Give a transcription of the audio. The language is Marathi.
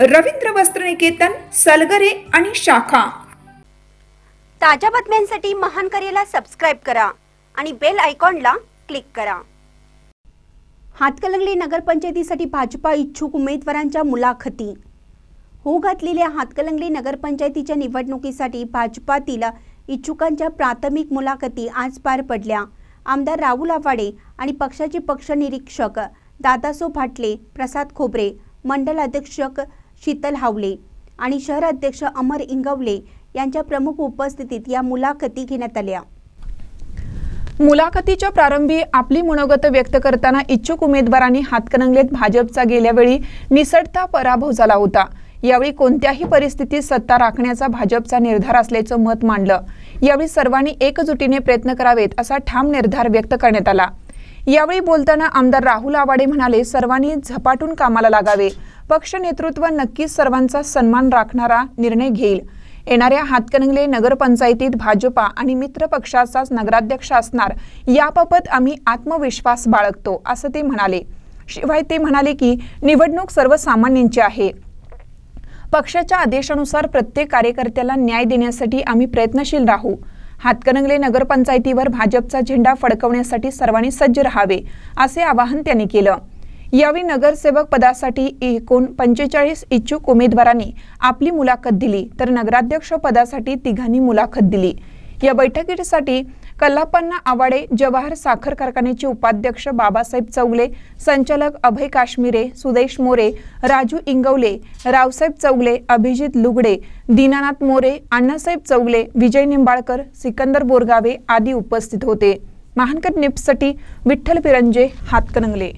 रवींद्र वस्त्रनिकेतन सलगरे आणि शाखा. ताज्या बातम्यांसाठी महान करेला सबस्क्राईब करा आणि बेल आयकॉनला क्लिक करा. हातकलंगली नगरपंचायतीसाठी भाजपा इच्छुक उमेदवारांच्या मुलाखती. हो घातलेल्या हातकलंगली नगरपंचायतीच्या निवडणुकीसाठी भाजपातील इच्छुकांच्या प्राथमिक मुलाखती आज पार पडल्या. आमदार राहुल आवाडे आणि पक्षाचे पक्ष निरीक्षक दादासो भाटले प्रसाद खोबरे मंडल अध्यक्षक शीतल हावले आणि शहर अध्यक्ष अमर इंगवले यांच्या प्रमुख उपस्थितीत या मुलाखती घेण्यात आल्या. मुलाखतीच्या प्रारंभी आपली मनोगत व्यक्त करताना इच्छुक उमेदवारांनी हातकणंगलेत भाजपचा गेल्या वेळी निसटता पराभव झाला होता. यावेळी कोणत्याही परिस्थितीत सत्ता राखण्याचा भाजपचा निर्धार असल्याचं मत मांडलं. यावेळी सर्वांनी एकजुटीने प्रयत्न करावेत असा ठाम निर्धार व्यक्त करण्यात आला. यावेळी बोलताना आमदार राहुल आवाडे म्हणाले सर्वांनी झपाटून कामाला लागावे. पक्ष नेतृत्व नक्कीच सर्वांचा सन्मान राखणारा निर्णय घेईल. येणाऱ्या हातकणंगले नगरपंचायतीत भाजपा आणि मित्र पक्षाचाच नगराध्यक्ष असणार याबाबत आम्ही आत्मविश्वास बाळगतो असं ते म्हणाले. शिवाय ते म्हणाले की निवडणूक सर्वसामान्यांची आहे. पक्षाच्या आदेशानुसार प्रत्येक कार्यकर्त्याला न्याय देण्यासाठी आम्ही प्रयत्नशील राहू. हातकणंगले नगरपंचायतीवर भाजपचा झेंडा फडकवण्यासाठी सर्वांनी सज्ज राहावे असे आवाहन त्यांनी केलं. यावेळी नगरसेवक पदासाठी एकूण पंचेचाळीस इच्छुक उमेदवारांनी आपली मुलाखत दिली. तर नगराध्यक्ष पदासाठी तिघांनी मुलाखत दिली. या बैठकीसाठी कल्लापन्ना आवाडे जवाहर साखर कारखान्याचे उपाध्यक्ष बाबासाहेब चौगले संचालक अभय काश्मीरे सुदेश मोरे राजू इंगवले रावसाहेब चौगले अभिजित लुगडे दीनानाथ मोरे अण्णासाहेब चौगले विजय निंबाळकर सिकंदर बोरगावे आदी उपस्थित होते. महानकर निप्ससाठी विठ्ठल पिरंजे हातकणंगले.